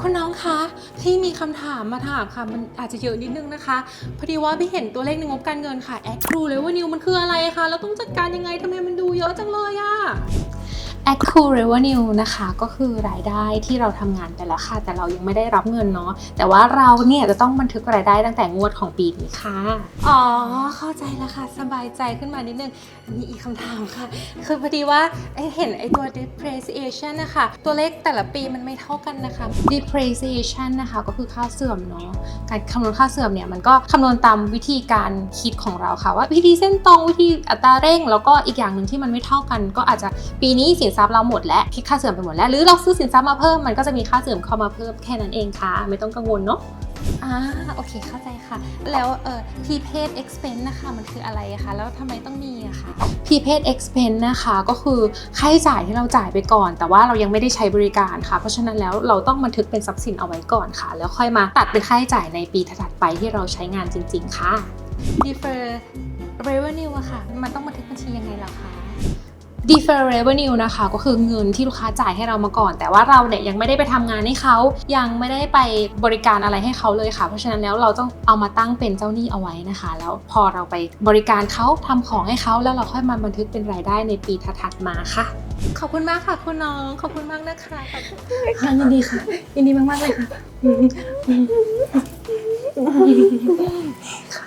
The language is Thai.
คุณน้องคะพี่มีคำถามมาถามค่ะ มันอาจจะเยอะนิดนึงนะคะ พอดีว่าพี่เห็นตัวเลขในงบการเงินค่ะ แอดดูเลยว่านิวมันคืออะไรคะ แล้วต้องจัดการยังไงทำไมมันดูเยอะจังเลยอะ Accrue Revenue นะคะ ก็คือรายได้ที่เราทำงานไปแล้วค่ะ แต่เรายังไม่ได้รับเงินเนาะแต่ว่าเราเนี่ยจะต้องบันทึกรายได้ตั้งแต่งวดของปีนี้ค่ะ อ๋อ เข้าใจแล้วค่ะ สบายใจขึ้นมานิดนึงมีอีกคำถามค่ะ คือพอดีว่าไอ้เห็นไอ้ตัว depreciation นะคะตัวเลขแต่ละปีมันไม่เท่ากันนะคะ depreciation นะคะก็คือค่าเสื่อมเนาะการคำนวณค่าเสื่อมเนี่ยมันก็คำนวณตามวิธีการคิดของเราค่ะว่าวิธีเส้นตรงวิธีอัตราเร่ง แล้วก็อีกอย่างหนึ่งที่มันไม่เท่ากัน ก็อาจจะปีนี้สินทรัพย์เราหมดแล้วคิดค่าเสื่อมไปหมดแล้วหรือเราซื้อสินทรัพย์มาเพิ่มมันก็จะมีค่าเสื่อมเข้ามาเพิ่มแค่นั้นเองค่ะ ไม่ต้องกังวลเนาะอ่าโอเคเข้าใจค่ะ แล้วเอ่อ prepaid expense นะคะมันคืออะไรอะคะแล้วทำไมต้องมีอะคะ prepaid expense นะคะก็คือค่าใช้จ่ายที่เราจ่ายไปก่อน แต่ว่าเรายังไม่ได้ใช้บริการค่ะ เพราะฉะนั้นแล้วเราต้องบันทึกเป็นทรัพย์สินเอาไว้ก่อนค่ะ แล้วค่อยมาตัดเป็นค่าใช้จ่ายในปีถัดๆไปที่เราใช้งานจริง ๆ ค่ะ defer revenue อะค่ะ มันต้องบันทึกบัญชียังไงล่ะคะ defer revenue นะคะก็คือเงินที่ลูกค้าจ่ายให้เรามาก่อน แต่ว่าเราเนี่ยยังไม่ได้ไปทำงานให้เขายังไม่ได้ไปบริการอะไรให้เขาเลยค่ะ เพราะฉะนั้นแล้วเราต้องเอามาตั้งเป็นเจ้าหนี้เอาไว้นะคะ แล้วพอเราไปบริการเขาทำของให้เขาแล้วเราค่อยมาบันทึกเป็นรายได้ในปีถัดๆมาค่ะ ขอบคุณมากค่ะคุณน้องขอบคุณมากนะคะขอบคุณค่ะยินดีค่ะยินดีมากๆเลยค่ะ